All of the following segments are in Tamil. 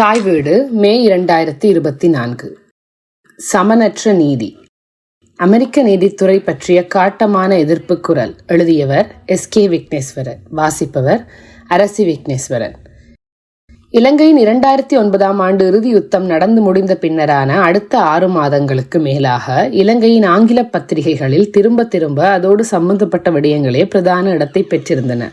தாய் வீடு மே இரண்டாயிரத்தி இருபத்தி நான்கு. சமனற்ற நீதி. அமெரிக்க நீதித்துறை பற்றிய காட்டமான எதிர்ப்பு குரல் எழுதியவர் எஸ் கே விக்னேஸ்வரன். வாசிப்பவர் அரசி விக்னேஸ்வரன். இலங்கையின் இரண்டாயிரத்தி ஒன்பதாம் ஆண்டு இறுதி யுத்தம் நடந்து முடிந்த பின்னரான அடுத்த ஆறு மாதங்களுக்கு மேலாக இலங்கையின் ஆங்கில பத்திரிகைகளில் திரும்ப திரும்ப அதோடு சம்பந்தப்பட்ட விடயங்களே பிரதான இடத்தை பெற்றிருந்தன.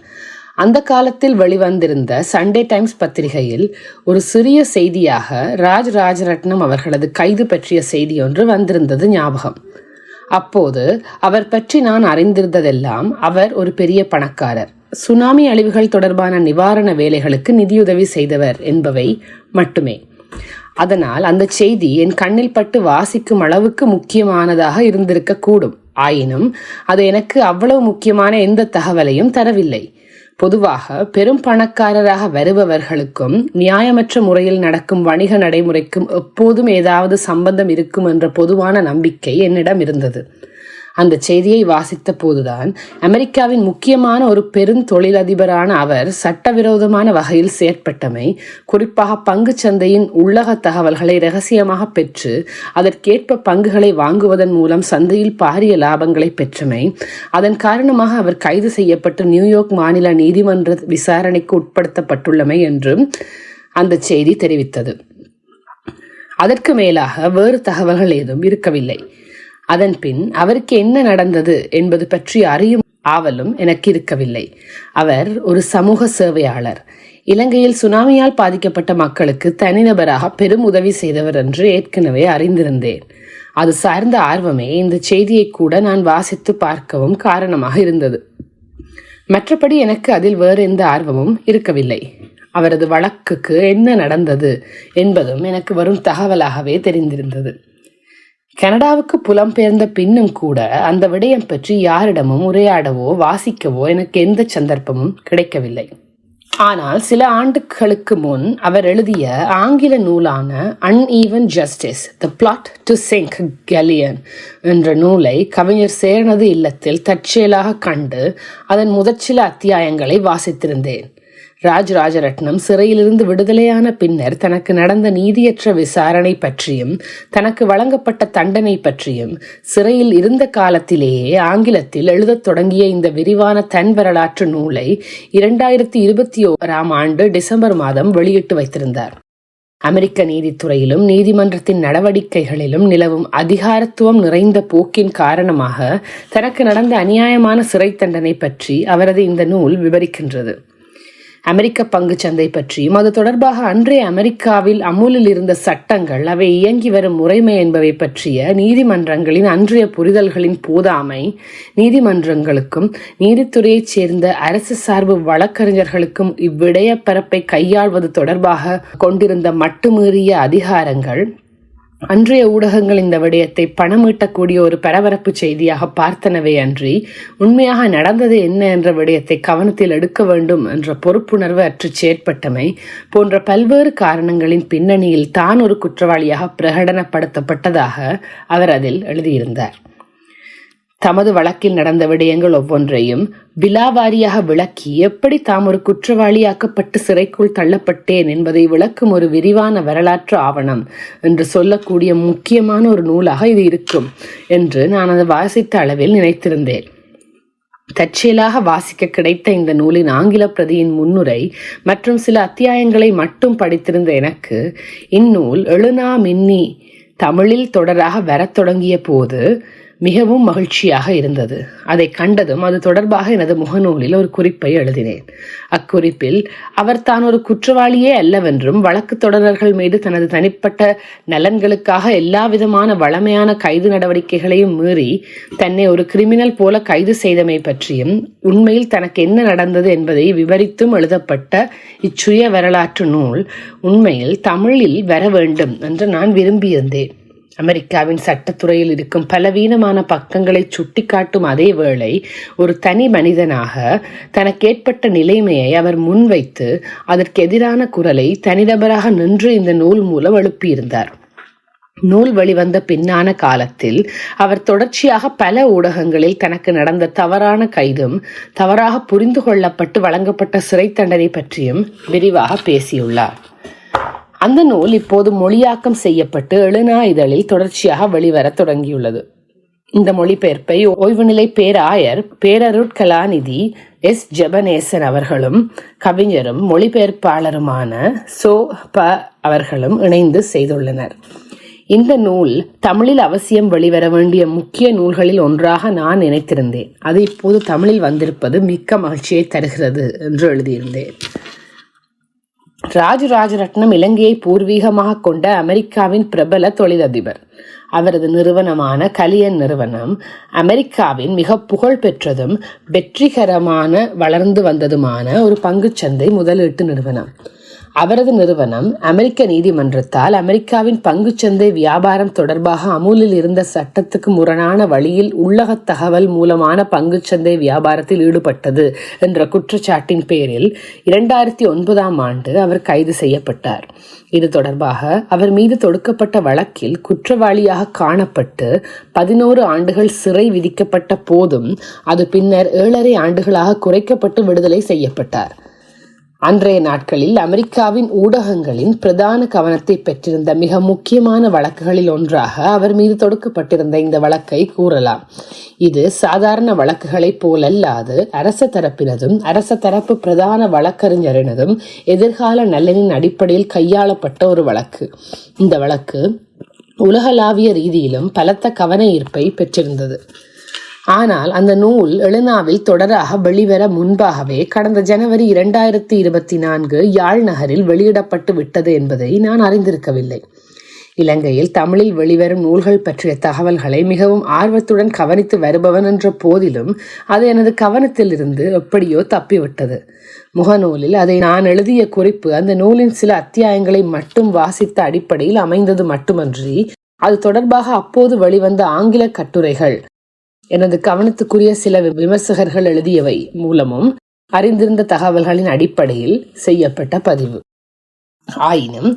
அந்த காலத்தில் வெளிவந்திருந்த சண்டே டைம்ஸ் பத்திரிகையில் ஒரு சிறிய செய்தியாக ராஜ் ராஜரட்னம் அவர்களது கைது பற்றிய செய்தி ஒன்று வந்திருந்தது ஞாபகம். அப்போது அவர் பற்றி நான் அறிந்திருந்ததெல்லாம் அவர் ஒரு பெரிய பணக்காரர். சுனாமி அழிவுகள் தொடர்பான நிவாரண வேலைகளுக்கு நிதியுதவி செய்தவர் என்பவை மட்டுமே. அதனால் அந்த செய்தி என் கண்ணில் பட்டு வாசிக்கும் அளவுக்கு முக்கியமானதாக இருந்திருக்க கூடும் ஆயினும் அது எனக்கு அவ்வளவு முக்கியமான எந்த தகவலையும் தரவில்லை. பொதுவாக பெரும் பணக்காரராக வருபவர்களுக்கும் நியாயமற்ற முறையில் நடக்கும் வணிக நடைமுறைக்கும் எப்போதும் ஏதாவது சம்பந்தம் இருக்கும் என்ற பொதுவான நம்பிக்கை என்னிடம் இருந்தது. அந்த செய்தியை வாசித்த போதுதான் அமெரிக்காவின் முக்கியமான ஒரு பெருந்தொழிலதிபரான அவர் சட்டவிரோதமான வகையில் செயற்பட்டமை குறிப்பாக பங்கு சந்தையின் உள்ளக தகவல்களை ரகசியமாக பெற்று அதற்கேற்ப பங்குகளை வாங்குவதன் மூலம் சந்தையில் பாரிய லாபங்களை பெற்றமை. அதன் காரணமாக அவர் கைது செய்யப்பட்டு நியூயார்க் மாநில நீதிமன்ற விசாரணைக்கு உட்படுத்தப்பட்டுள்ளமை என்றும் அந்த செய்தி தெரிவித்தது. அதற்கு மேலாக வேறு தகவல்கள் ஏதும் இருக்கவில்லை. அதன் பின் அவருக்கு என்ன நடந்தது என்பது பற்றி அறியும் ஆவலும் எனக்கு இருக்கவில்லை. அவர் ஒரு சமூக சேவையாளர். இலங்கையில் சுனாமியால் பாதிக்கப்பட்ட மக்களுக்கு தனிநபராக பெரும் உதவி செய்தவர் என்று ஏற்கனவே அறிந்திருந்தேன். அது சார்ந்த ஆர்வமே இந்த செய்தியை கூட நான் வாசித்து பார்க்கவும் காரணமாக இருந்தது. மற்றபடி எனக்கு அதில் வேறு எந்த ஆர்வமும் இருக்கவில்லை. அவரது வழக்குக்கு என்ன நடந்தது என்பதும் எனக்கு வரும் தகவலாகவே தெரிந்திருந்தது. கனடாவுக்கு புலம்பெயர்ந்த பின்னும் கூட அந்த விடயம் பற்றி யாரிடமும் உரையாடவோ வாசிக்கவோ எனக்கு எந்த சந்தர்ப்பமும் கிடைக்கவில்லை. ஆனால் சில ஆண்டுகளுக்கு முன் அவர் எழுதிய ஆங்கில நூலான uneven justice the plot to sink Kaliyan என்ற நூலை கவிஞர் சேரனது இல்லத்தில் தற்செயலாக கண்டு அதன் முதற்சில அத்தியாயங்களை வாசித்திருந்தேன். ராஜ் ராஜரட்னம் சிறையிலிருந்து விடுதலையான பின்னர் தனக்கு நடந்த நீதியற்ற விசாரணை பற்றியும் தனக்கு வழங்கப்பட்ட தண்டனை பற்றியும் சிறையில் இருந்த காலத்திலேயே ஆங்கிலத்தில் எழுதத் தொடங்கிய இந்த விரிவான தன் வரலாற்று நூலை இரண்டாயிரத்தி இருபத்தி ஓராம் ஆண்டு டிசம்பர் மாதம் வெளியிட்டு வைத்திருந்தார். அமெரிக்க நீதித்துறையிலும் நீதிமன்றத்தின் நடவடிக்கைகளிலும் நிலவும் அதிகாரத்துவம் நிறைந்த போக்கின் காரணமாக தனக்கு நடந்த அநியாயமான சிறை தண்டனை பற்றி அவரது இந்த நூல் விவரிக்கின்றது. அமெரிக்க பங்கு சந்தை பற்றியும் அது தொடர்பாக அன்றைய அமெரிக்காவில் அமுலில் இருந்த சட்டங்கள் அவை இயங்கி வரும் முறைமை என்பவை பற்றிய நீதிமன்றங்களின் அன்றைய புரிதல்களின் போதாமை நீதிமன்றங்களுக்கும் நீதித்துறையைச் சேர்ந்த அரசு சார்பு வழக்கறிஞர்களுக்கும் இவ்விடய பரப்பை கையாள்வது தொடர்பாக கொண்டிருந்த மட்டுமீறிய அதிகாரங்கள் அன்றைய ஊடகங்கள் இந்த விடயத்தை பணம் ஈட்டக்கூடிய ஒரு பரபரப்பு செய்தியாக பார்த்தனவே அன்றி உண்மையாக நடந்தது என்ன என்ற விடயத்தை கவனத்தில் எடுக்க வேண்டும் என்ற பொறுப்புணர்வு அற்று செயற்பட்டமை போன்ற பல்வேறு காரணங்களின் பின்னணியில் தான் ஒரு குற்றவாளியாக பிரகடனப்படுத்தப்பட்டதாக அவர் அதில் எழுதியிருந்தார். தமது வழக்கில் நடந்த விடயங்கள் ஒவ்வொன்றையும் விலாவாரியாக விளக்கி எப்படி தாம் ஒரு குற்றவாளியாக்கப்பட்டு சிறைக்குள் தள்ளப்பட்டேன் என்பதை விளக்கும் ஒரு விரிவான வரலாற்று ஆவணம் என்று சொல்லக்கூடிய முக்கியமான ஒரு நூலாக இது இருக்கும் என்று நான் அதை வாசித்த அளவில் நினைத்திருந்தேன். தற்செயலாக வாசிக்க கிடைத்த இந்த நூலின் ஆங்கில பிரதியின் முன்னுரை மற்றும் சில அத்தியாயங்களை மட்டும் படித்திருந்த எனக்கு இந்நூல் எழுனா மின்னி தமிழில் தொடராக வரத் தொடங்கிய போது மிகவும் மகிழ்ச்சியாக இருந்தது. அதை கண்டதும் அது தொடர்பாக எனது முகநூலில் ஒரு குறிப்பை எழுதினேன். அக்குறிப்பில் அவர் தான் ஒரு குற்றவாளியே அல்லவென்றும் வழக்கு தொடரர்கள் மீது தனது தனிப்பட்ட நலன்களுக்காக எல்லா விதமான வளமையான கைது நடவடிக்கைகளையும் மீறி தன்னை ஒரு கிரிமினல் போல கைது செய்தமை பற்றியும் உண்மையில் தனக்கு என்ன நடந்தது என்பதை விவரித்தும் எழுதப்பட்ட இச்சுய வரலாற்று நூல் உண்மையில் தமிழில் வர வேண்டும் என்று நான் விரும்பியிருந்தேன். அமெரிக்காவின் சட்டத்துறையில் இருக்கும் பலவீனமான பக்கங்களை சுட்டிக்காட்டும் அதே வேளை ஒரு தனி மனிதனாக தனக்கு ஏற்பட்ட நிலைமையை அவர் முன்வைத்து அதற்கு எதிரான குரலை தனிநபராக நின்று இந்த நூல் மூலம் எழுப்பியிருந்தார். நூல் வெளிவந்த பின்னான காலத்தில் அவர் தொடர்ச்சியாக பல ஊடகங்களில் தனக்கு நடந்த தவறான கைதும் தவறாக புரிந்து கொள்ளப்பட்டு வழங்கப்பட்ட சிறை தண்டனை பற்றியும் விரிவாக பேசியுள்ளார். அந்த நூல் இப்போது மொழியாக்கம் செய்யப்பட்டு எழுனா இதழில் தொடர்ச்சியாக வெளிவர தொடங்கியுள்ளது. இந்த மொழிபெயர்ப்பை ஓய்வுநிலை பேராயர் பேரருட்கலாநிதி எஸ். ஜெபநேசன் அவர்களும் கவிஞரும் மொழிபெயர்ப்பாளருமான சோ. ப. அவர்களும் இணைந்து செய்துள்ளனர். இந்த நூல் தமிழில் அவசியம் வெளிவர வேண்டிய முக்கிய நூல்களில் ஒன்றாக நான் நினைத்திருந்தேன். அது இப்போது தமிழில் வந்திருப்பது மிக்க மகிழ்ச்சியை தருகிறது என்று எழுதியிருந்தேன். ராஜராஜரட்னம் இலங்கையை பூர்வீகமாக கொண்ட அமெரிக்காவின் பிரபல தொழிலதிபர். அவரது நிறுவனமான கலியன் நிறுவனம் அமெரிக்காவின் மிக புகழ் பெற்றதும் வெற்றிகரமான வளர்ந்து வந்ததுமான ஒரு பங்குச்சந்தை முதலீட்டு நிறுவனம். அவரது நிறுவனம் அமெரிக்க நீதிமன்றத்தால் அமெரிக்காவின் பங்குச்சந்தை வியாபாரம் தொடர்பாக அமுலில் இருந்த சட்டத்துக்கு முரணான வழியில் உள்ளக தகவல் மூலமான பங்குச்சந்தை வியாபாரத்தில் ஈடுபட்டது என்ற குற்றச்சாட்டின் பேரில் இரண்டாயிரத்தி ஒன்பதாம் ஆண்டு அவர் கைது செய்யப்பட்டார். இது தொடர்பாக அவர் மீது தொடுக்கப்பட்ட வழக்கில் குற்றவாளியாக காணப்பட்டு பதினோரு ஆண்டுகள் சிறை விதிக்கப்பட்ட போதும் அது பின்னர் ஏழரை ஆண்டுகளாக குறைக்கப்பட்டு விடுதலை செய்யப்பட்டார். அன்றைய நாட்களில் அமெரிக்காவின் ஊடகங்களின் பிரதான கவனத்தை பெற்றிருந்த மிக முக்கியமான வழக்குகளில் ஒன்றாக அவர் மீது தொடுக்கப்பட்டிருந்த இந்த வழக்கை கூறலாம். இது சாதாரண வழக்குகளைப் போலல்லாது அரச தரப்பினதும் அரச தரப்பு பிரதான வழக்கறிஞரினதும் எதிர்கால நலனின் அடிப்படையில் கையாளப்பட்ட ஒரு வழக்கு. இந்த வழக்கு உலகளாவிய ரீதியிலும் பலத்த கவன ஈர்ப்பை பெற்றிருந்தது. ஆனால் அந்த நூல் எழுனாவில் தொடராக வெளிவர முன்பாகவே கடந்த ஜனவரி இரண்டாயிரத்தி இருபத்தி நான்கு யாழ் நகரில் வெளியிடப்பட்டு விட்டது என்பதை நான் அறிந்திருக்கவில்லை. இலங்கையில் தமிழில் வெளிவரும் நூல்கள் பற்றிய தகவல்களை மிகவும் ஆர்வத்துடன் கவனித்து வருபவன் என்ற போதிலும் அது எனது கவனத்திலிருந்து எப்படியோ தப்பிவிட்டது. முகநூலில் அதை நான் எழுதிய குறிப்பு அந்த நூலின் சில அத்தியாயங்களை மட்டும் வாசித்த அடிப்படையில் அமைந்தது மட்டுமன்றி அது தொடர்பாக அப்போது வெளிவந்த ஆங்கில கட்டுரைகள் எனது கவனத்துக்குரிய சில விமர்சகர்கள் எழுதியவை மூலமும் அறிந்திருந்த தகவல்களின் அடிப்படையில் செய்யப்பட்ட பதிவு. ஆயினும்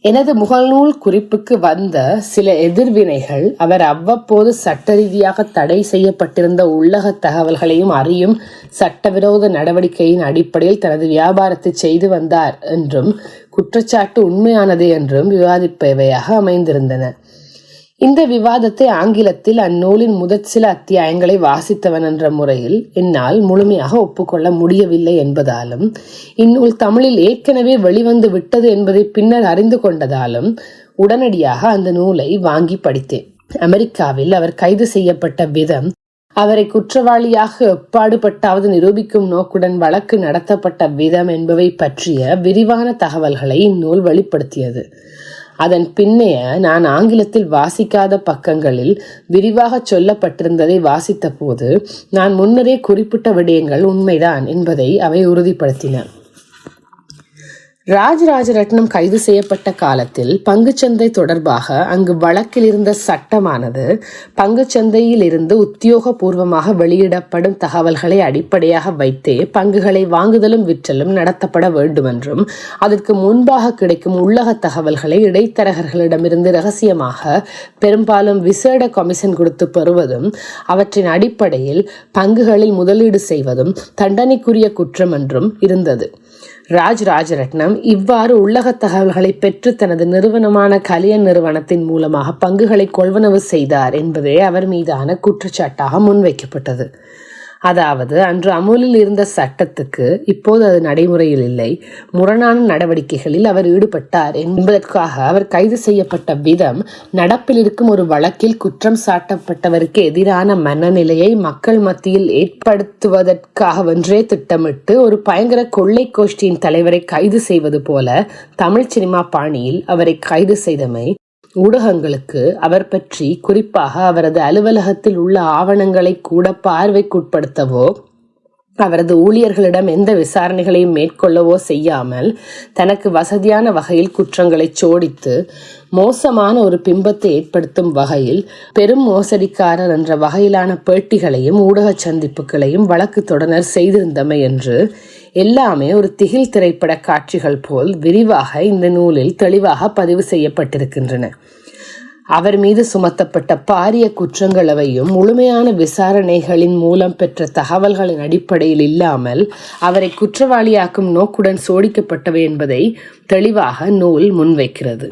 எனது முகநூல் குறிப்புக்கு வந்த சில எதிர்வினைகள் அவர் அவ்வப்போது சட்ட ரீதியாக தடை செய்யப்பட்டிருந்த உள்ளக தகவல்களையும் அறியும் சட்டவிரோத நடவடிக்கையின் அடிப்படையில் தனது வியாபாரத்தை செய்து வந்தார் என்றும் குற்றச்சாட்டு உண்மையானது என்றும் விவாதிப்பவையாக அமைந்திருந்தன. இந்த விவாதத்தை ஆங்கிலத்தில் அந்நூலின் முதற் சில அத்தியாயங்களை வாசித்தவன் என்ற முறையில் என்னால் முழுமையாக ஒப்புக்கொள்ள முடியவில்லை என்பதாலும் இந்நூல் தமிழில் ஏற்கனவே வெளிவந்து விட்டது என்பதை பின்னர் அறிந்து கொண்டதாலும் உடனடியாக அந்த நூலை வாங்கி படித்தேன். அமெரிக்காவில் அவர் கைது செய்யப்பட்ட விதம் அவரை குற்றவாளியாக எப்பாடுபட்டாவது நிரூபிக்கும் நோக்குடன் வழக்கு நடத்தப்பட்ட விதம் என்பவை பற்றிய விரிவான தகவல்களை இந்நூல் வெளிப்படுத்தியது. அதன் பின்னைய நான் ஆங்கிலத்தில் வாசிக்காத பக்கங்களில் விரிவாக சொல்லப்பட்டிருந்ததை வாசித்த போது நான் முன்னரே குறிப்பிட்ட விடயங்கள் உண்மைதான் என்பதை அவை உறுதிப்படுத்தின. ராஜராஜரட்னம் கைது செய்யப்பட்ட காலத்தில் பங்குச்சந்தை தொடர்பாக அங்கு வழக்கில் இருந்த சட்டமானது பங்குச்சந்தையில் இருந்து உத்தியோகபூர்வமாக வெளியிடப்படும் தகவல்களை அடிப்படையாக வைத்தே பங்குகளை வாங்குதலும் விற்றலும் நடத்தப்பட வேண்டும் என்றும் அதற்கு முன்பாக கிடைக்கும் உள்ளக தகவல்களை இடைத்தரகர்களிடமிருந்து ரகசியமாக பெரும்பாலும் விசேட கமிஷன் கொடுத்து பெறுவதும் அவற்றின் அடிப்படையில் பங்குகளில் முதலீடு செய்வதும் தண்டனைக்குரிய குற்றம் என்றும் இருந்தது. ராஜ் ராஜரட்னம் இவ்வாறு உள்ளக தகவல்களை பெற்று தனது நிறுவனமான கலியன் நிறுவனத்தின் மூலமாக பங்குகளை கொள்வனவு செய்தார் என்பதே அவர் மீதான குற்றச்சாட்டாக முன்வைக்கப்பட்டது. அதாவது அன்று அமுலில் இருந்த சட்டத்துக்கு இப்போது அது நடைமுறையில் இல்லை. முரணான நடவடிக்கைகளில் அவர் ஈடுபட்டார் என்பதற்காக அவர் கைது செய்யப்பட்ட விதம் நடப்பில் இருக்கும் ஒரு வழக்கில் குற்றம் சாட்டப்பட்டவருக்கு எதிரான மனநிலையை மக்கள் மத்தியில் ஏற்படுத்துவதற்காகவென்றே திட்டமிட்டு ஒரு பயங்கர கொள்ளை கோஷ்டியின் தலைவரை கைது செய்வது போல தமிழ் சினிமா பாணியில் அவரை கைது செய்தமை ஊடகங்களுக்கு அவர் பற்றி குறிப்பாக அவரது அலுவலகத்தில் உள்ள ஆவணங்களை கூட பார்வைக்குட்படுத்தவோ அவரது ஊழியர்களிடம் எந்த விசாரணைகளையும் மேற்கொள்ளவோ செய்யாமல் தனக்கு வசதியான வகையில் குற்றங்களை சோடித்து மோசமான ஒரு பிம்பத்தை ஏற்படுத்தும் வகையில் பெரும் மோசடிக்காரர் என்ற வகையிலான பேட்டிகளையும் ஊடக சந்திப்புகளையும் வழக்கு தொடர் செய்திருந்தமை என்று எல்லாமே ஒரு திகில் திரைப்பட காட்சிகள் போல் விரிவாக இந்த நூலில் தெளிவாக பதிவு செய்யப்பட்டிருக்கின்றன. அவர் மீது சுமத்தப்பட்ட பாரிய குற்றங்களவையும் முழுமையான விசாரணைகளின் மூலம் பெற்ற தகவல்களின் அடிப்படையில் இல்லாமல் அவரை குற்றவாளியாக்கும் நோக்குடன் சோடிக்கப்பட்டவை என்பதை தெளிவாக நூல் முன்வைக்கிறது.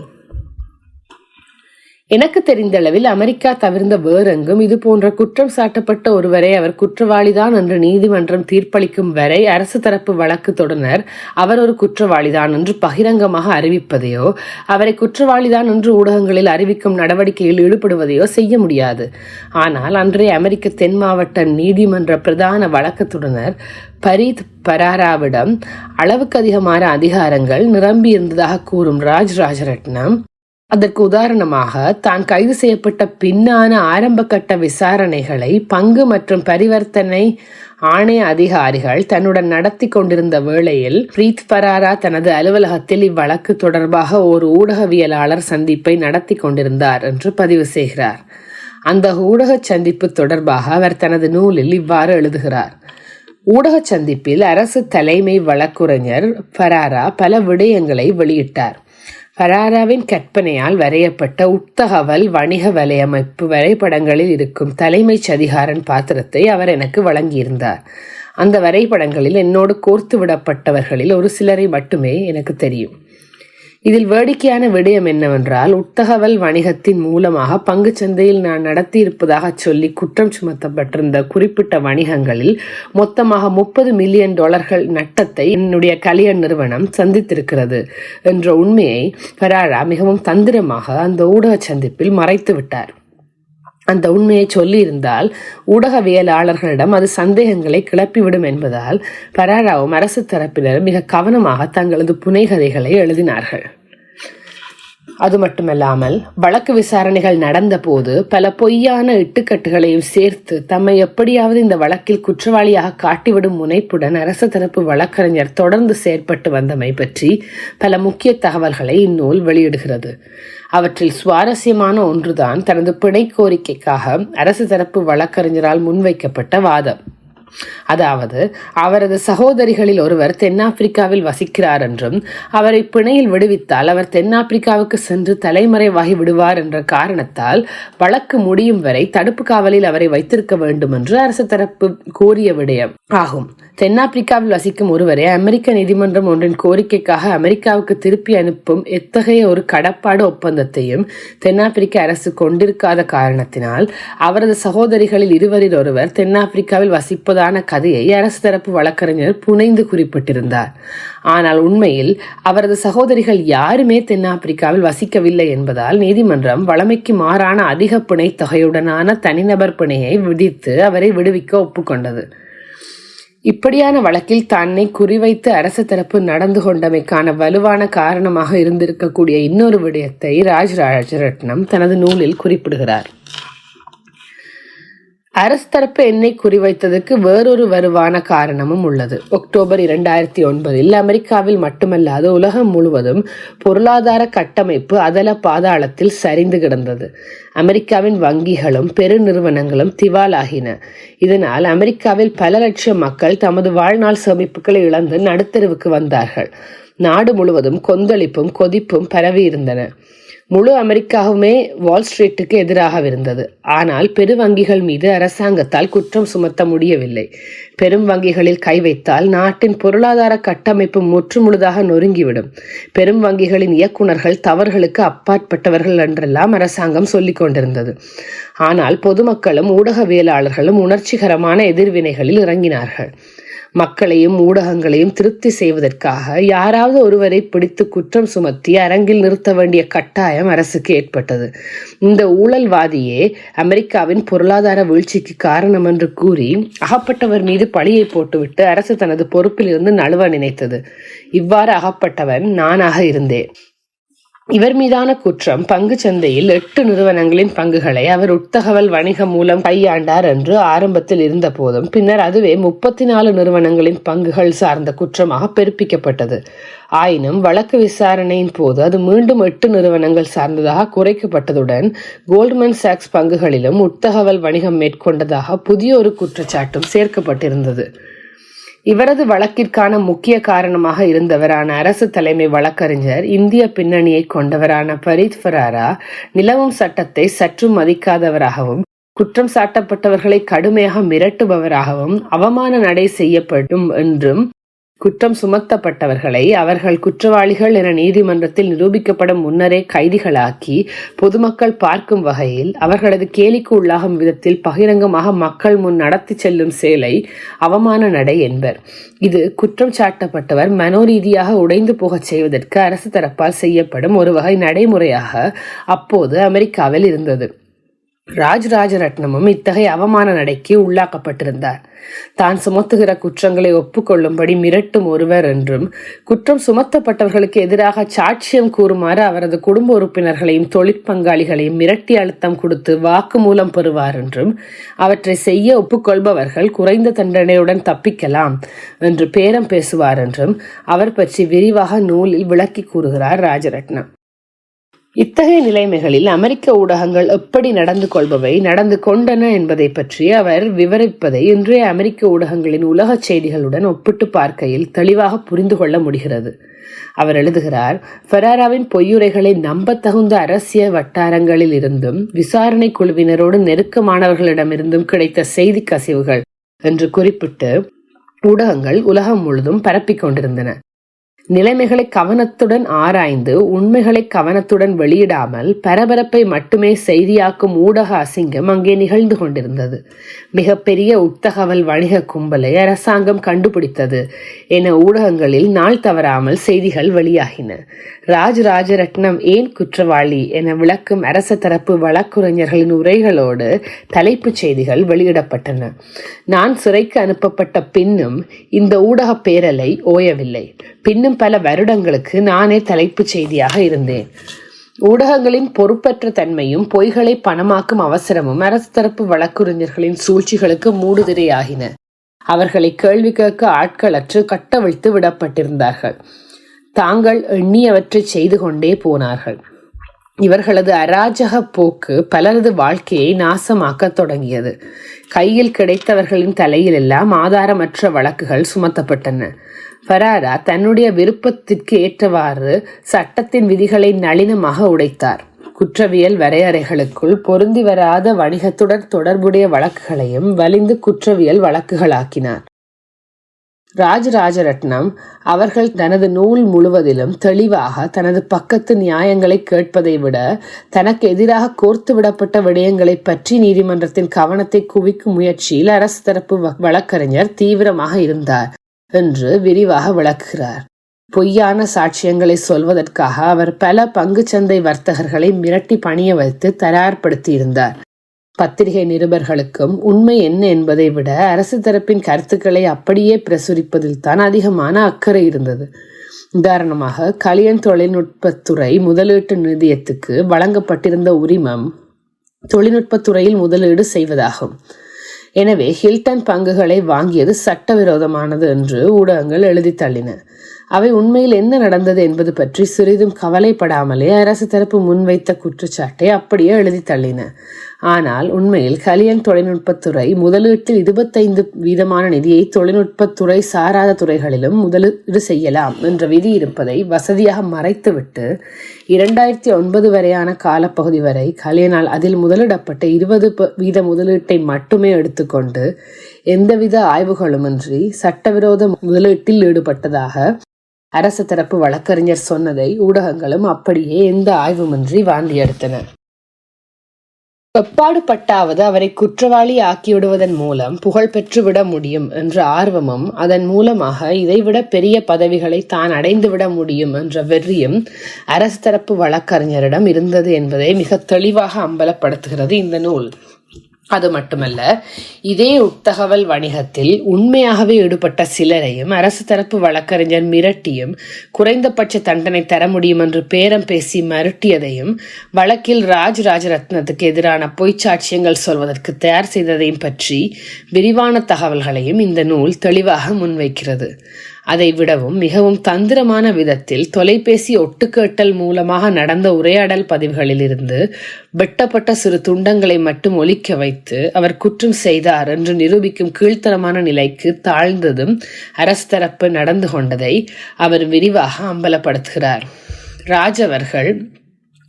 எனக்கு தெரிந்தளவில் அமெரிக்கா தவிர்ந்த வேறெங்கும் இது போன்ற குற்றம் சாட்டப்பட்ட ஒருவரை அவர் குற்றவாளிதான் என்று நீதிமன்றம் தீர்ப்பளிக்கும் வரை அரசு தரப்பு வழக்கு தொடர் அவர் ஒரு குற்றவாளிதான் என்று பகிரங்கமாக அறிவிப்பதையோ அவரை குற்றவாளிதான் என்று ஊடகங்களில் அறிவிக்கும் நடவடிக்கையில் ஈடுபடுவதையோ செய்ய முடியாது. ஆனால் அன்றைய அமெரிக்க தென் மாவட்ட நீதிமன்ற பிரதான வழக்கத்துடனர் பரீத் பராராவிடம் அளவுக்கு அதிகமான அதிகாரங்கள் நிரம்பியிருந்ததாக கூறும் ராஜ் ராஜரட்னம் அதற்கு உதாரணமாக தான் கைது செய்யப்பட்ட பின்னான ஆரம்ப கட்ட விசாரணைகளை பங்கு மற்றும் பரிவர்த்தனை ஆணைய அதிகாரிகள் தன்னுடன் நடத்தி கொண்டிருந்த வேளையில் பிரீத் பராரா தனது அலுவலகத்தில் இவ்வழக்கு தொடர்பாக ஒரு ஊடகவியலாளர் சந்திப்பை நடத்தி கொண்டிருந்தார் என்று பதிவு செய்கிறார். அந்த ஊடக சந்திப்பு தொடர்பாக அவர் தனது நூலில் இவ்வாறு எழுதுகிறார். ஊடக சந்திப்பில் அரசு தலைமை வழக்குரைஞர் பராரா பல விடயங்களை வெளியிட்டார். ஃபராராவின் கற்பனையால் வரையப்பட்ட உட்தகவல் வணிக வலையமைப்பு வரைபடங்களில் இருக்கும் தலைமைச் சதிகாரன் பாத்திரத்தை அவர் எனக்கு வழங்கியிருந்தார். அந்த வரைபடங்களில் என்னோடு கோர்த்து விடப்பட்டவர்களில் ஒரு சிலரை மட்டுமே எனக்கு தெரியும். இதில் வேடிக்கையான விடயம் என்னவென்றால் உத்தகவல் வணிகத்தின் மூலமாக பங்கு சந்தையில் நான் நடத்தியிருப்பதாக சொல்லி குற்றம் சுமத்தப்பட்டிருந்த குறிப்பிட்ட வணிகங்களில் மொத்தமாக முப்பது மில்லியன் டாலர்கள் நட்டத்தை என்னுடைய கலியன் நிறுவனம் சந்தித்திருக்கிறது என்ற உண்மையை ஃபராரா மிகவும் தந்திரமாக அந்த ஊடக சந்திப்பில் மறைத்து விட்டார் அந்த உண்மையை சொல்லியிருந்தால் ஊடகவியலாளர்களிடம் அது சந்தேகங்களை கிளப்பிவிடும் என்பதால் பராராவும் அரசு தரப்பினர் மிக கவனமாக தங்களது புனைகதைகளை எழுதினார்கள். அது மட்டுமல்லாமல் வழக்கு விசாரணைகள் நடந்தபோது பல பொய்யான இட்டுக்கட்டுகளையும் சேர்த்து தம்மை எப்படியாவது இந்த வழக்கில் குற்றவாளியாக காட்டிவிடும் முனைப்புடன் அரசு தரப்பு வழக்கறிஞர் தொடர்ந்து செயற்பட்டு வந்தமை பற்றி பல முக்கிய தகவல்களை இந்நூல் வெளியிடுகிறது. அவற்றில் சுவாரஸ்யமான ஒன்றுதான் தனது பிணை கோரிக்கைக்காக அரசு தரப்பு வழக்கறிஞரால் முன்வைக்கப்பட்ட வாதம். அதாவது அவரது சகோதரிகளில் ஒருவர் தென்னாப்பிரிக்காவில் வசிக்கிறார் என்றும் அவரை பிணையில் விடுவித்தால் அவர் தென்னாப்பிரிக்காவுக்கு சென்று தலைமறைவாகி விடுவார் என்ற காரணத்தால் வழக்கு முடியும் வரை தடுப்பு காவலில் அவரை வைத்திருக்க வேண்டும் என்று அரசு தரப்பு கோரிய விடயம். ஆகும். தென்னாப்பிரிக்காவில் வசிக்கும் ஒருவரை அமெரிக்க நீதிமன்றம் ஒன்றின் கோரிக்கைக்காக அமெரிக்காவுக்கு திருப்பி அனுப்பும் எத்தகைய ஒரு கடப்பாடு ஒப்பந்தத்தையும் தென்னாப்பிரிக்க அரசு கொண்டிருக்காத காரணத்தினால் அவரது சகோதரிகளில் இருவரில் ஒருவர் தென்னாப்பிரிக்காவில் வசிப்பதாக என்பதான கதையை அரசு தரப்பு வழக்கறிஞர் புனைந்து குறிப்பிட்டிருந்தார். ஆனால் உண்மையில் அவரது சகோதரிகள் யாருமே தென்னாப்பிரிக்காவில் வசிக்கவில்லை என்பதால் நீதிமன்றம் வழமைக்கு மாறான அதிக பிணை தொகையுடனான தனிநபர் பிணையை விதித்து அவரை விடுவிக்க ஒப்புக்கொண்டது. இப்படியான வழக்கில் தன்னை குறிவைத்து அரசு தரப்பு நடந்து கொண்டமைக்கான வலுவான காரணமாக இருந்திருக்கக்கூடிய இன்னொரு விடயத்தை ராஜ் ராஜரட்னம் தனது நூலில் குறிப்பிடுகிறார். அரசு தரப்பு எண்ணெய் குறிவைத்ததுக்கு வேறொரு வருவான காரணமும் உள்ளது. அக்டோபர் இரண்டாயிரத்தி ஒன்பதில் அமெரிக்காவில் மட்டுமல்லாது உலகம் முழுவதும் பொருளாதார கட்டமைப்பு அதல பாதாளத்தில் சரிந்து கிடந்தது. அமெரிக்காவின் வங்கிகளும் பெருநிறுவனங்களும் திவாலாகின. இதனால் அமெரிக்காவில் பல லட்சம் மக்கள் தமது வாழ்நாள் சேமிப்புகளை இழந்து நடுத்தருவுக்கு வந்தார்கள். நாடு முழுவதும் கொந்தளிப்பும் கொதிப்பும் பரவியிருந்தன. முழு அமெரிக்காவுமே வால் ஸ்ட்ரீட்டுக்கு எதிராக இருந்தது ஆனால் பெரு வங்கிகள் மீது அரசாங்கத்தால் குற்றம் சுமத்த முடியவில்லை. பெரும் வங்கிகளில் கை வைத்தால் நாட்டின் பொருளாதார கட்டமைப்பு முற்றுமுழுதாக நொறுங்கிவிடும். பெரும் வங்கிகளின் இயக்குநர்கள் தவறுகளுக்கு அப்பாற்பட்டவர்கள் என்றெல்லாம் அரசாங்கம் சொல்லிக் கொண்டிருந்தது. ஆனால் பொதுமக்களும் ஊடகவியலாளர்களும் உணர்ச்சிகரமான எதிர்வினைகளில் இறங்கினார்கள். மக்களையும் ஊடகங்களையும் திருப்தி செய்வதற்காக யாராவது ஒருவரை பிடித்து குற்றம் சுமத்தி அரங்கில் நிறுத்த வேண்டிய கட்டாயம் அரசுக்கு ஏற்பட்டது. இந்த ஊழல்வாதியே அமெரிக்காவின் பொருளாதார வீழ்ச்சிக்கு காரணம் என்று கூறி அகப்பட்டவர் மீது பழியை போட்டுவிட்டு அரசு தனது பொறுப்பில் இருந்து நழுவ நினைத்தது. இவ்வாறு அகப்பட்டவன் நானாக இருந்தேன். இவர் மீதான குற்றம் பங்கு சந்தையில் எட்டு நிறுவனங்களின் பங்குகளை அவர் உட்தகவல் வணிகம் மூலம் கையாண்டார் என்று ஆரம்பத்தில் இருந்த போதும் பின்னர் அதுவே முப்பத்தி நாலு நிறுவனங்களின் பங்குகள் சார்ந்த குற்றமாக பெருப்பிக்கப்பட்டது. ஆயினும் வழக்கு விசாரணையின் போது அது மீண்டும் எட்டு நிறுவனங்கள் சார்ந்ததாக குறைக்கப்பட்டதுடன் கோல்ட்மேன் சாக்ஸ் பங்குகளிலும் உட்தகவல் வணிகம் மேற்கொண்டதாக புதிய ஒரு குற்றச்சாட்டும் சேர்க்கப்பட்டிருந்தது. இவரது வழக்கிற்கான முக்கிய காரணமாக இருந்தவரான அரசு தலைமை வழக்கறிஞர் இந்திய பின்னணியை கொண்டவரான பரீத் ஃபராரா நிலவும் சட்டத்தை சற்றும் மதிக்காதவராகவும் குற்றம் சாட்டப்பட்டவர்களை கடுமையாக மிரட்டுபவராகவும் அவமான நடை செய்யப்படும் என்றும் குற்றம் சுமத்தப்பட்டவர்களை அவர்கள் குற்றவாளிகள் என நீதிமன்றத்தில் நிரூபிக்கப்படும் முன்னரே கைதிகளாக்கி பொதுமக்கள் பார்க்கும் வகையில் அவர்களது கேலிக்கு உள்ளாகும் விதத்தில் பகிரங்கமாக மக்கள் முன் நடத்தி செல்லும் செயலை அவமான நடை என்பர். இது குற்றம் சாட்டப்பட்டவர் மனோரீதியாக உடைந்து போகச் செய்வதற்கு அரசு தரப்பால் செய்யப்படும் ஒரு வகை நடைமுறையாக அப்போது அமெரிக்காவில் இருந்தது. ராஜராஜரட்னமும் இத்தகைய அவமான நடைக்கு உள்ளாக்கப்பட்டிருந்தார். தான் சுமத்துகிற குற்றங்களை ஒப்புக்கொள்ளும்படி மிரட்டும் ஒருவர் என்றும் குற்றம் சுமத்தப்பட்டவர்களுக்கு எதிராக சாட்சியம் கூறுமாறு அவரது குடும்ப உறுப்பினர்களையும் தொழிற்பங்காளிகளையும் மிரட்டி அழுத்தம் கொடுத்து வாக்குமூலம் பெறுவார் என்றும் அவற்றை செய்ய ஒப்புக்கொள்பவர்கள் குறைந்த தண்டனையுடன் தப்பிக்கலாம் என்று பேரம் பேசுவார் என்றும் அவர் பற்றி விரிவாக நூலில் விளக்கி கூறுகிறார் ராஜரட்னம். இத்தகைய நிலைமைகளில் அமெரிக்க ஊடகங்கள் எப்படி நடந்து கொள்பவை நடந்து கொண்டன என்பதை பற்றி அவர் விவரிப்பதை இன்றைய அமெரிக்க ஊடகங்களின் உலக செய்திகளுடன் ஒப்பிட்டு பார்க்கையில் தெளிவாக புரிந்து கொள்ள முடிகிறது. அவர் எழுதுகிறார் ஃபெராராவின் பொய்யுரைகளை நம்பத்தகுந்த அரசியல் வட்டாரங்களில் இருந்தும் விசாரணை குழுவினரோடு நெருக்கமானவர்களிடமிருந்தும் கிடைத்த செய்தி கசிவுகள் என்று குறிப்பிட்டு ஊடகங்கள் உலகம் முழுதும் பரப்பிக் கொண்டிருந்தன. நிலைமைகளை கவனத்துடன் ஆராய்ந்து உண்மைகளை கவனத்துடன் வெளியிடாமல் பரபரப்பை மட்டுமே செய்தியாக்கும் ஊடக அசிங்கம் அங்கே நிகழ்ந்து கொண்டிருந்தது. மிகப்பெரிய உட்தகவல் வணிக கும்பலை அரசாங்கம் கண்டுபிடித்தது என ஊடகங்களில் நாள் தவறாமல் செய்திகள் வெளியாகின. ராஜராஜரத்னம் ஏன் குற்றவாளி என விளக்கும் அரச தரப்பு வழக்குரைஞர்களின் உரைகளோடு தலைப்புச் செய்திகள் வெளியிடப்பட்டன. நான் சிறைக்கு அனுப்பப்பட்ட பின்னும் இந்த ஊடக பேரலை ஓயவில்லை. பின்னும் பல வருடங்களுக்கு நானே தலைப்புச் செய்தியாக இருந்தேன். ஊடகங்களின் பொறுப்பற்ற தன்மையும் பொய்களை பணமாக்கும் அவசரமும் அரசு தரப்பு வழக்குரைஞர்களின் சூழ்ச்சிகளுக்கு மூடுதிரையாகின. அவர்களை கேள்வி கேட்க ஆட்களற்று கட்டவிழ்த்து விடப்பட்டிருந்தார்கள். தாங்கள் எண்ணியவற்றை செய்து கொண்டே போனார்கள். இவர்களது அராஜக போக்கு பலரது வாழ்க்கையை நாசமாக்கத் தொடங்கியது. கையில் கிடைத்தவர்களின் தலையிலெல்லாம் ஆதாரமற்ற வழக்குகள் சுமத்தப்பட்டன. ஃபராரா தன்னுடைய விருப்பத்திற்கு ஏற்றவாறு சட்டத்தின் விதிகளை நளினமாக உடைத்தார். குற்றவியல் வரையறைகளுக்குள் பொருந்தி வராத வணிகத்துடன் தொடர்புடைய வழக்குகளையும் வலிந்து குற்றவியல் வழக்குகளாக்கினார். ராஜராஜரட்னம் அவர்கள் தனது நூல் முழுவதிலும் தெளிவாக தனது பக்கத்து நியாயங்களை கேட்பதை விட தனக்கு எதிராக கோர்த்து விடப்பட்ட விடயங்களை பற்றி நீதிமன்றத்தின் கவனத்தை குவிக்கும் முயற்சியில் அரசு தரப்பு வழக்கறிஞர் தீவிரமாக இருந்தார். என்று விரிவாக விளக்குகிறார். பொய்யான சாட்சியங்களை சொல்வதற்காக அவர் பல பங்கு சந்தை வர்த்தகர்களை மிரட்டி பணிய வைத்து தயார்படுத்தியிருந்தார். பத்திரிகை நிருபர்களுக்கும் உண்மை என்ன என்பதை விட அரசு தரப்பின் கருத்துக்களை அப்படியே பிரசுரிப்பதில் தான் அதிகமான அக்கறை இருந்தது. உதாரணமாக கலியன் தொழில்நுட்பத்துறை முதலீட்டு நிதியத்துக்கு வழங்கப்பட்டிருந்த உரிமம் தொழில்நுட்பத்துறையில் முதலீடு செய்வதாகும். எனவே ஹில்டன் பங்குகளை வாங்கியது சட்டவிரோதமானது என்று ஊடகங்கள் எழுதி தள்ளின. அவை உண்மையில் என்ன நடந்தது என்பது பற்றி சிறிதும் கவலைப்படாமலே அரசு தரப்பு முன்வைத்த குற்றச்சாட்டை அப்படியே எழுதி தள்ளின. ஆனால் உண்மையில் கலியன் தொழில்நுட்பத்துறை முதலீட்டில் இருபத்தைந்து வீதமான நிதியை தொழில்நுட்பத்துறை சாராத துறைகளிலும் முதலீடு செய்யலாம் என்ற விதி இருப்பதை வசதியாக மறைத்துவிட்டு இரண்டாயிரத்தி ஒன்பது வரையான காலப்பகுதி வரை கலியனால் அதில் முதலிடப்பட்ட இருபது வீத முதலீட்டை மட்டுமே எடுத்துக்கொண்டு எந்தவித ஆய்வுகளுமின்றி சட்டவிரோத முதலீட்டில் ஈடுபட்டதாக அரசு தரப்பு வழக்கறிஞர் சொன்னதை ஊடகங்களும் அப்படியே எந்த ஆய்வுமின்றி வாந்தி எடுத்தன எப்பாடுபட்டாவது அவரை குற்றவாளி ஆக்கிவிடுவதன் மூலம் புகழ் பெற்றுவிட முடியும் என்ற ஆர்வமும் அதன் மூலமாக இதைவிட பெரிய பதவிகளை தான் அடைந்துவிட முடியும் என்ற வெறியும் அரசு தரப்பு வழக்கறிஞரிடம் இருந்தது என்பதை மிக தெளிவாக அம்பலப்படுத்துகிறது இந்த நூல். அது மட்டுமல்ல இதே உட்தகவல் வணிகத்தில் உண்மையாகவே ஈடுபட்ட சிலரையும் அரசு தரப்பு வழக்கறிஞர் மிரட்டியும் குறைந்தபட்ச தண்டனை தர முடியும் என்று பேரம் பேசி மிரட்டியதையும் வழக்கில் ராஜ் ராஜரத்னத்துக்கு எதிரான பொய்ச்சாட்சியங்கள் சொல்வதற்கு தயார் செய்ததையும் பற்றி விரிவான தகவல்களையும் இந்த நூல் தெளிவாக முன்வைக்கிறது. அதை விடவும் மிகவும் தந்திரமான விதத்தில் தொலைபேசி ஒட்டுக்கேட்டல் மூலமாக நடந்த உரையாடல் பதிவுகளிலிருந்து வெட்டப்பட்ட சிறு துண்டங்களை மட்டும் ஒலிக்க வைத்து அவர் குற்றம் செய்தார் என்று நிரூபிக்கும் கீழ்த்தரமான நிலைக்கு தாழ்ந்ததும் அரசு தரப்பு நடந்து கொண்டதை அவர் விரிவாக அம்பலப்படுத்துகிறார். ராஜ் அவர்கள்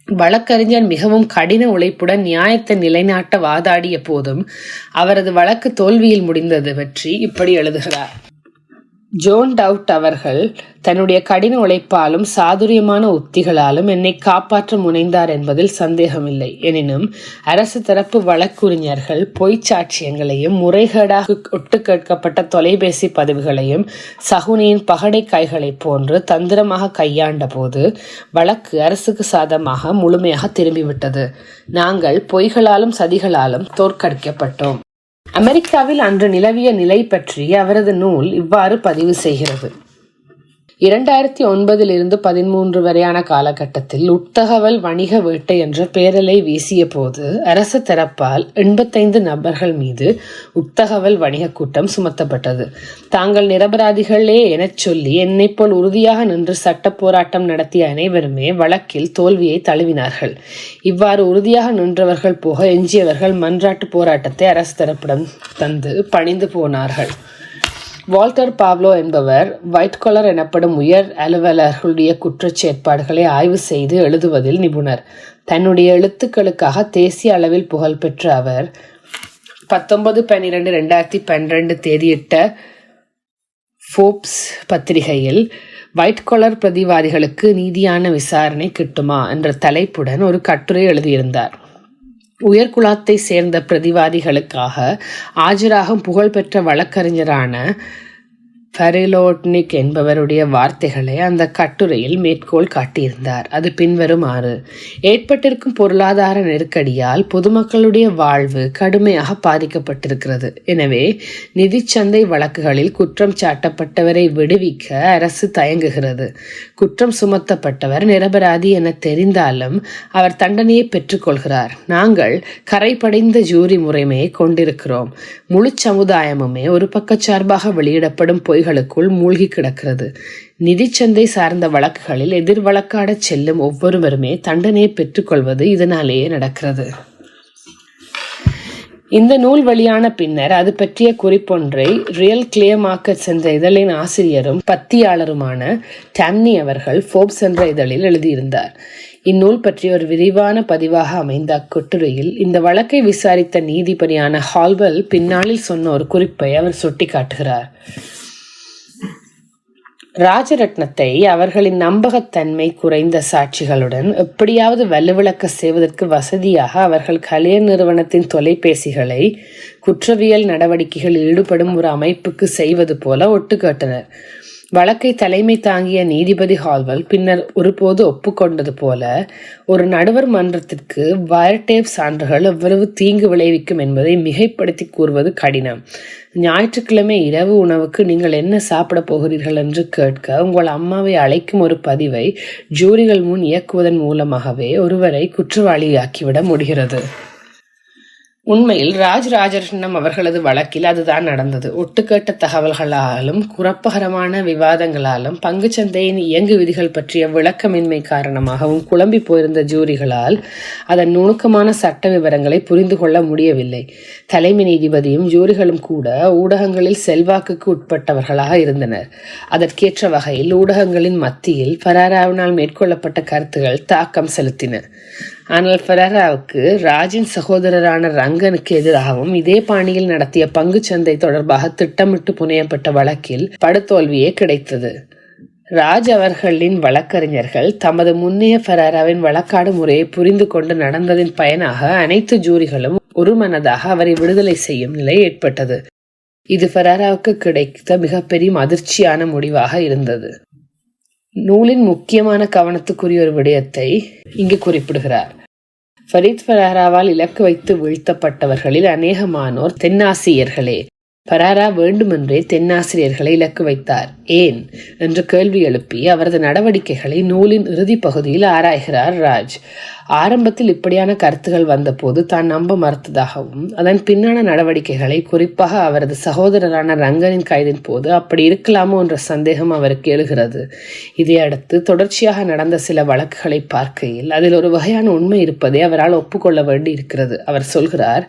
வழக்கறிஞர் மிகவும் கடின உழைப்புடன் நியாயத்தை நிலைநாட்ட வாதாடிய போதும் அவரது வழக்கு தோல்வியில் முடிந்தது பற்றி இப்படி எழுதுகிறார். ஜோன் டவுட் அவர்கள் தன்னுடைய கடின உழைப்பாலும் சாதுரியமான உத்திகளாலும் என்னை காப்பாற்ற முனைந்தார் என்பதில் சந்தேகமில்லை. எனினும் அரசு தரப்பு வழக்குறிஞர்கள் பொய்ச் சாட்சியங்களையும் முறைகேடாக ஒட்டு கேட்கப்பட்ட தொலைபேசி பதிவுகளையும் சகுனியின் பகடை கைகளைப் போன்று தந்திரமாக கையாண்ட போது வழக்கு அரசுக்கு சாதமாக முழுமையாக திரும்பிவிட்டது. நாங்கள் பொய்களாலும் சதிகளாலும் தோற்கடிக்கப்பட்டோம். அமெரிக்காவில் அன்று நிலவிய நிலை பற்றி அவரது நூல் இவ்வாறு பதிவு செய்கிறது. இரண்டாயிரத்தி ஒன்பதிலிருந்து பதிமூன்று வரையான காலகட்டத்தில் உட்தகவல் வணிக வேட்டை என்ற பேரலை வீசிய போது அரசு தரப்பால் எண்பத்தைந்து நபர்கள் மீது உட்தகவல் வணிக கூட்டம் சுமத்தப்பட்டது. தாங்கள் நிரபராதிகளே எனச் சொல்லி என்னை போல் உறுதியாக நின்று சட்ட போராட்டம் நடத்திய அனைவருமே வழக்கில் தோல்வியை தழுவினார்கள். இவ்வாறு உறுதியாக நின்றவர்கள் போக எஞ்சியவர்கள் மன்றாட்டு போராட்டத்தை அரசு தரப்பிடம் தந்து பணிந்து போனார்கள். வால்டர் பாவ்லோ என்பவர் ஒயிட் காலர் எனப்படும் உயர் அலுவலர்களுடைய குற்றச்செயற்பாடுகளை ஆய்வு செய்து எழுதுவதில் நிபுணர். தன்னுடைய எழுத்துக்களுக்காக தேசிய அளவில் புகழ்பெற்ற அவர் பத்தொன்பது பன்னிரெண்டு ரெண்டாயிரத்தி பன்னிரெண்டு தேதியிட்ட ஃபோப்ஸ் பத்திரிகையில் ஒயிட் காலர் பிரதிவாதிகளுக்கு நீதியான விசாரணை கிட்டுமா என்ற தலைப்புடன் ஒரு கட்டுரை எழுதியிருந்தார். உயர்குலாத்தை சேர்ந்த பிரதிவாதிகளுக்காக ஆஜராகும் புகழ்பெற்ற வழக்கறிஞரான ஃபரிலோட்னிக் என்பவருடைய வார்த்தைகளை அந்த கட்டுரையில் மேற்கோள் காட்டியிருந்தார். அது பின்வருமாறு ஏற்பட்டிருக்கும் பொருளாதார நெருக்கடியால் பொதுமக்களுடைய வாழ்வு கடுமையாக பாதிக்கப்பட்டிருக்கிறது. எனவே நிதிச்சந்தை வழக்குகளில் குற்றம் சாட்டப்பட்டவரை விடுவிக்க அரசு தயங்குகிறது. குற்றம் சுமத்தப்பட்டவர் நிரபராதி என தெரிந்தாலும் அவர் தண்டனையை பெற்றுக்கொள்கிறார். நாங்கள் கரைபடைந்த ஜூரி முறைமையை கொண்டிருக்கிறோம். முழு சமுதாயமுமே ஒரு பக்கச்சார்பாக வெளியிடப்படும் பொய் பொய்களுக்குள் மூழ்கி கிடக்கிறது. நிதிச்சந்தை சார்ந்த வழக்குகளில் எதிர் வழக்காடச் செல்லும் ஒவ்வொருவருமே தண்டனையை பெற்றுக்கொள்வது இதனாலேயே நடக்கிறது. இந்த நூல் வெளியான பின்னர் அது பற்றிய குறிப்பொன்றை ரியல் கிளியர் மார்க்கெட்ஸ் என்ற இதழின் ஆசிரியரும் பத்தியாளருமான டாம்னி அவர்கள் ஃபோப்ஸ் என்ற இதழில் எழுதியிருந்தார். இந்நூல் பற்றி ஒரு விரிவான பதிவாக அமைந்த அக்கட்டுரையில் இந்த வழக்கை விசாரித்த நீதிபதியான ஹால்வெல் பின்னாளில் சொன்ன ஒரு குறிப்பை அவர் சுட்டிக்காட்டுகிறார். ராஜரத்னத்தை அவர்களின் நம்பகத்தன்மை குறைந்த சாட்சிகளுடன் எப்படியாவது வலுவிளக்க செய்வதற்கு வசதியாக அவர்கள் கலையர் நிறுவனத்தின் தொலைபேசிகளை குற்றவியல் நடவடிக்கைகளில் ஈடுபடும் ஒரு அமைப்புக்கு செய்வது போல ஒட்டுக்கேட்டனர் வழக்கை தலைமை தாங்கிய நீதிபதி ஹால்வல் பின்னர் ஒருபோது ஒப்புக்கொண்டது போல ஒரு நடுவர் மன்றத்திற்கு வயர்டேப் சான்றுகள் எவ்வளவு தீங்கு விளைவிக்கும் என்பதை மிகைப்படுத்தி கூறுவது கடினம். ஞாயிற்றுக்கிழமை இரவு உணவுக்கு நீங்கள் என்ன சாப்பிடப் போகிறீர்கள் என்று கேட்க உங்கள் அம்மாவை அழைக்கும் ஒரு பதிவை ஜூரிகள் முன் இயக்குவதன் மூலமாகவே ஒருவரை குற்றவாளியாக்கிவிட முடிகிறது. உண்மையில் ராஜ் ராஜகிருஷ்ணம் அவர்களது வழக்கில் அதுதான் நடந்தது. ஒட்டுக்கேட்ட தகவல்களாலும் குழப்பகரமான விவாதங்களாலும் பங்குச்சந்தையின் இயங்கு விதிகள் பற்றிய விளக்கமின்மை காரணமாகவும் குழம்பி போயிருந்த ஜூரிகளால் அதன் நுணுக்கமான சட்ட விவரங்களை புரிந்து கொள்ள முடியவில்லை. தலைமை நீதிபதியும் ஜூரிகளும் கூட ஊடகங்களில் செல்வாக்குக்கு உட்பட்டவர்களாக இருந்தனர். அதற்கேற்ற வகையில் ஊடகங்களின் மத்தியில் பராராவினால் மேற்கொள்ளப்பட்ட கருத்துகள் தாக்கம் செலுத்தின. ஆனால் ஃபெரராவுக்கு ராஜின் சகோதரரான ரங்கனுக்கு எதிராகவும் இதே பாணியில் நடத்திய பங்குச்சந்தை தொடர்பாக திட்டமிட்டு புனையப்பட்ட வழக்கில் படுதோல்வியே கிடைத்தது. ராஜ் அவர்களின் வழக்கறிஞர்கள் தமது முன்னைய ஃபெராராவின் வழக்காடு முறையை புரிந்து கொண்டு நடந்ததின் பயனாக அனைத்து ஜூரிகளும் ஒருமனதாக அவரை விடுதலை செய்யும் நிலை ஏற்பட்டது. இது ஃபெராராவுக்கு கிடைத்த மிகப்பெரிய அதிர்ச்சியான முடிவாக இருந்தது. நூலின் முக்கியமான கவனத்துக்குரிய ஒரு விடயத்தை இங்கு குறிப்பிடுகிறார். ஃபரீத் ஃபராராவால் இலக்கு வைத்து வீழ்த்தப்பட்டவர்களில் அநேகமானோர் தென்னாசியர்களே பராரா வேண்டுமென்றே தென்னாசிரியர்களை இலக்கு வைத்தார். ஏன்? என்று கேள்வி எழுப்பி அவரது நடவடிக்கைகளை நூலின் இறுதி பகுதியில் ஆராய்கிறார் ராஜ். ஆரம்பத்தில் இப்படியான கருத்துகள் வந்தபோது தான் நம்ப மறுத்ததாகவும் அதன் பின்னான நடவடிக்கைகளை குறிப்பாக அவரது சகோதரரான ரங்கனின் கைதின் போது அப்படி இருக்கலாமோ என்ற சந்தேகம் அவருக்கு எழுகிறது. இதையடுத்து தொடர்ச்சியாக நடந்த சில வழக்குகளை பார்க்கையில் அதில் ஒரு வகையான உண்மை இருப்பதை அவரால் ஒப்புக்கொள்ள வேண்டி இருக்கிறது அவர் சொல்கிறார்.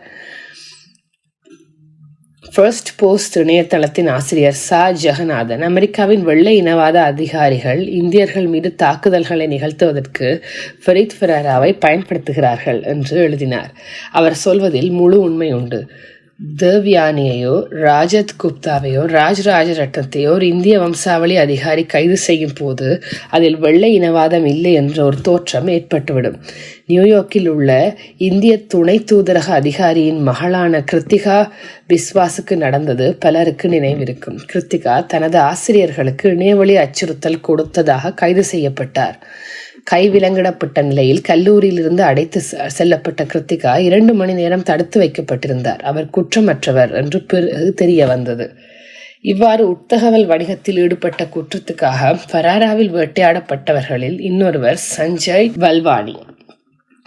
ஃபர்ஸ்ட் போஸ்ட் இணையதளத்தின் ஆசிரியர் சா. ஜெகநாதன் அமெரிக்காவின் வெள்ளை இனவாத அதிகாரிகள் இந்தியர்கள் மீது தாக்குதல்களை நிகழ்த்துவதற்கு ஃபரீத் ஃபெராராவை பயன்படுத்துகிறார்கள் என்று எழுதினார். அவர் சொல்வதில் முழு உண்மை உண்டு. தேவ்யானியையோ ராஜத் குப்தாவையோ ராஜராஜ ரத்னத்தையோ ஒரு இந்திய வம்சாவளி அதிகாரி கைது செய்யும் போது அதில் வெள்ளை இனவாதம் இல்லை என்ற ஒரு தோற்றம் ஏற்பட்டுவிடும். நியூயார்க்கில் உள்ள இந்திய துணை தூதரக அதிகாரியின் மகளான கிருத்திகா பிஸ்வாஸுக்கு நடந்தது பலருக்கு நினைவிருக்கும். கிருத்திகா தனது ஆசிரியர்களுக்கு இணையவழி அச்சுறுத்தல் கொடுத்ததாக கைது செய்யப்பட்டார். கைவிலங்கிடப்பட்ட நிலையில் கல்லூரியிலிருந்து அடைத்து செல்லப்பட்ட கிருத்திகா இரண்டு மணி நேரம் தடுத்து வைக்கப்பட்டிருந்தார். அவர் குற்றமற்றவர் என்று தெரிய வந்தது இவ்வாறு உட்தகவல் வணிகத்தில் ஈடுபட்ட குற்றத்துக்காக பராராவில் வேட்டையாடப்பட்டவர்களில் இன்னொருவர் சஞ்சய் வல்வானி.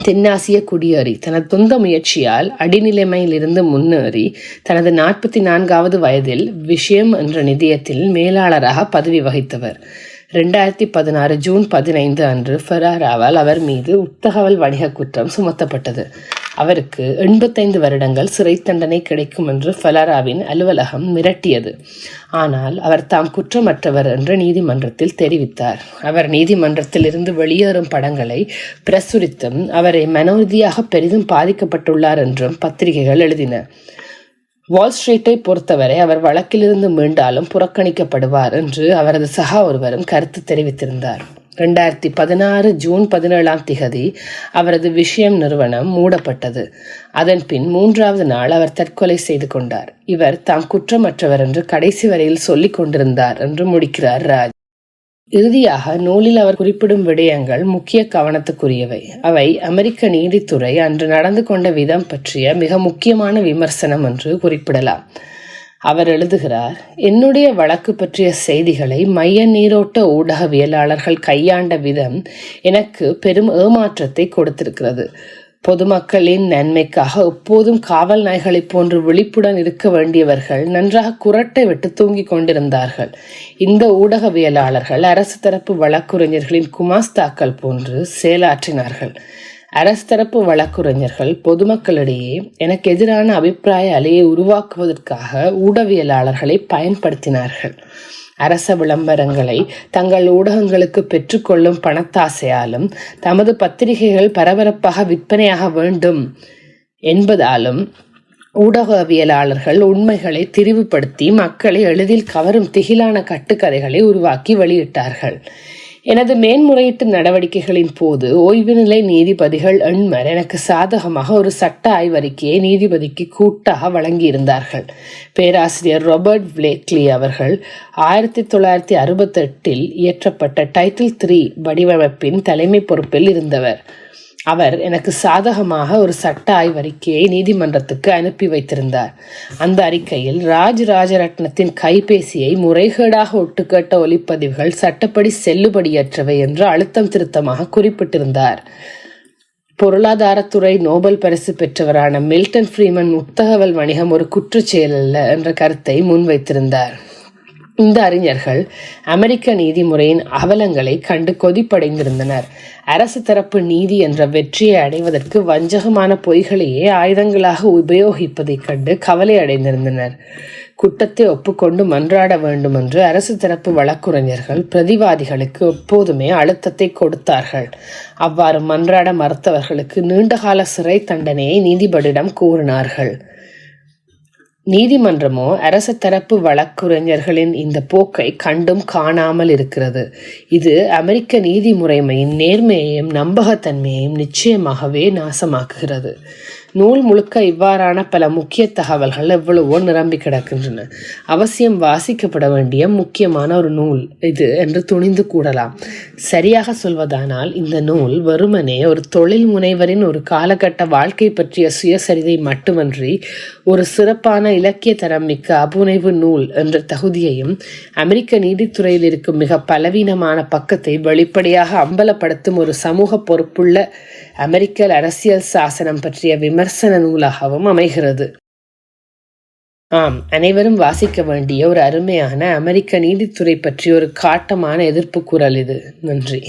தென்னாசிய குடியேறி தனது சொந்த முயற்சியால் அடிநிலைமையிலிருந்து முன்னேறி தனது நாற்பத்தி நான்காவது வயதில் விஷயம் என்ற நிதியத்தில் மேலாளராக பதவி வகித்தவர். ரெண்டாயிரத்தி பதினாறு ஜூன் பதினைந்து அன்று ஃபெராராவால் அவர் மீது உத்தகவல் வணிக குற்றம் சுமத்தப்பட்டது. அவருக்கு எண்பத்தைந்து வருடங்கள் சிறை தண்டனை கிடைக்கும் என்று ஃபெலாராவின் அலுவலகம் மிரட்டியது. ஆனால் அவர் தாம் குற்றமற்றவர் என்று நீதிமன்றத்தில் தெரிவித்தார். அவர் நீதிமன்றத்தில் இருந்து வெளியேறும் படங்களை பிரசுரித்தும் அவரை மனோரீதியாக பெரிதும் பாதிக்கப்பட்டுள்ளார் என்றும் பத்திரிகைகள் எழுதின. வால் ஸ்ட்ரீட்டை பொறுத்தவரை அவர் வழக்கிலிருந்து மீண்டாலும் புறக்கணிக்கப்படுவார் என்று அவரது சகா ஒருவரும் கருத்து தெரிவித்திருந்தார். ரெண்டாயிரத்தி பதினாறு ஜூன் பதினேழாம் திகதி அவரது விஷயம் நிறுவனம் மூடப்பட்டது. அதன் பின் மூன்றாவது நாள் அவர் தற்கொலை செய்து கொண்டார். இவர் தாம் குற்றமற்றவர் என்று கடைசி வரையில் சொல்லிக் கொண்டிருந்தார் என்று முடிக்கிறார் ராஜ். இறுதியாக நூலில் அவர் குறிப்பிடும் விடயங்கள் முக்கிய கவனத்துக்குரியவை. அவை அமெரிக்க நீதித்துறை அன்று நடந்து கொண்ட விதம் பற்றிய மிக முக்கியமான விமர்சனம் என்று குறிப்பிடலாம். அவர் எழுதுகிறார் என்னுடைய வழக்கு பற்றிய செய்திகளை மைய நீரோட்ட ஊடகவியலாளர்கள் கையாண்ட விதம் எனக்கு பெரும் ஏமாற்றத்தை கொடுத்திருக்கிறது. பொதுமக்களின் நன்மைக்காக எப்போதும் காவல் நாய்களைப் போன்று விழிப்புடன் இருக்க வேண்டியவர்கள் நன்றாக குரட்டை விட்டு தூங்கிக் கொண்டிருந்தார்கள். இந்த ஊடகவியலாளர்கள் அரசு தரப்பு வழக்குரைஞர்களின் குமாஸ்தாக்கள் போன்று செயலாற்றினார்கள். அரசு தரப்பு வழக்குரைஞர்கள் பொதுமக்களிடையே எனக்கு எதிரான அபிப்பிராய அலையை உருவாக்குவதற்காக ஊடகவியலாளர்களை பயன்படுத்தினார்கள். அரச விளம்பரங்களை தங்கள் ஊடகங்களுக்கு பெற்றுக்கொள்ளும் பணத்தாசையாலும் தமது பத்திரிகைகள் பரபரப்பாக விற்பனையாக வேண்டும் என்பதாலும் ஊடகவியலாளர்கள் உண்மைகளை திரிவுபடுத்தி மக்களை எளிதில் கவரும் திகிலான கட்டுக்கதைகளை உருவாக்கி வெளியிட்டார்கள். எனது மேன்முறையீட்டு நடவடிக்கைகளின் போது ஓய்வு நிலை நீதிபதிகள் எண்மர் எனக்கு சாதகமாக ஒரு சட்ட ஆய்வறிக்கையை நீதிபதிக்கு கூட்டாக வழங்கியிருந்தார்கள். பேராசிரியர் ராபர்ட் பிளேக்லி அவர்கள் ஆயிரத்தி தொள்ளாயிரத்தி அறுபத்தெட்டில் இயற்றப்பட்ட டைட்டில் த்ரீ வடிவமைப்பின் தலைமை பொறுப்பில் இருந்தவர். அவர் எனக்கு சாதகமாக ஒரு சட்ட ஆய்வறிக்கையை நீதிமன்றத்துக்கு அனுப்பி வைத்திருந்தார். அந்த அறிக்கையில் ராஜ் ராஜரட்னத்தின் கைபேசியை முறைகேடாக ஒட்டுக்கேட்ட ஒலிப்பதிவுகள் சட்டப்படி செல்லுபடியற்றவை என்று அழுத்தம் திருத்தமாக குறிப்பிட்டிருந்தார். பொருளாதாரத்துறை நோபல் பரிசு பெற்றவரான மில்டன் ஃப்ரீமன் முத்தகவல் வணிகம் ஒரு குற்றச்செயல் அல்ல என்ற கருத்தை முன்வைத்திருந்தார். இந்த அறிஞர்கள் அமெரிக்க நீதிமுறையின் அவலங்களை கண்டு கொதிப்படைந்திருந்தனர். அரசு தரப்பு நீதி என்ற வெற்றியை அடைவதற்கு வஞ்சகமான பொய்களையே ஆயுதங்களாக உபயோகிப்பதைக் கண்டு கவலை அடைந்திருந்தனர். குற்றத்தை ஒப்புக்கொண்டு மன்றாட வேண்டும் என்று அரசு தரப்பு வழக்குரைஞர்கள் பிரதிவாதிகளுக்கு எப்போதுமே அழுத்தத்தை கொடுத்தார்கள். அவ்வாறு மன்றாட மறுத்தவர்களுக்கு நீண்டகால சிறை தண்டனையை நீதிபதியிடம் கூறினார்கள். நீதிமன்றமோ அரச தரப்பு வழக்குரைஞர்களின் இந்த போக்கை கண்டும் காணாமல் இருக்கிறது. இது அமெரிக்க நீதி முறைமையின் நேர்மையையும் நம்பகத்தன்மையையும் நிச்சயமாகவே நாசமாக்குகிறது. நூல் முழுக்க இவ்வாறான பல முக்கிய தகவல்கள் எவ்வளவோ நிரம்பி கிடக்கின்றன. அவசியம் வாசிக்கப்பட வேண்டிய முக்கியமான ஒரு நூல் இது என்று துணிந்து கூடலாம் சரியாக சொல்வதானால் இந்த நூல் வெறுமனே ஒரு தொழில் முனைவரின் ஒரு காலகட்ட வாழ்க்கை பற்றிய சுயசரிதை மட்டுமன்றி ஒரு சிறப்பான இலக்கிய தரம் மிக்க அபுனைவு நூல் என்ற தகுதியையும் அமெரிக்க நீதித்துறையில் இருக்கும் மிக பலவீனமான பக்கத்தை வெளிப்படையாக அம்பலப்படுத்தும் ஒரு சமூக பொறுப்புள்ள அமெரிக்க அரசியல் சாசனம் பற்றிய விமர்சன நூலாகவும் அமைகிறது. ஆம் அனைவரும் வாசிக்க வேண்டிய ஒரு அருமையான அமெரிக்க நீதித்துறை பற்றிய ஒரு காட்டமான எதிர்ப்பு குரல் இது. நன்றி.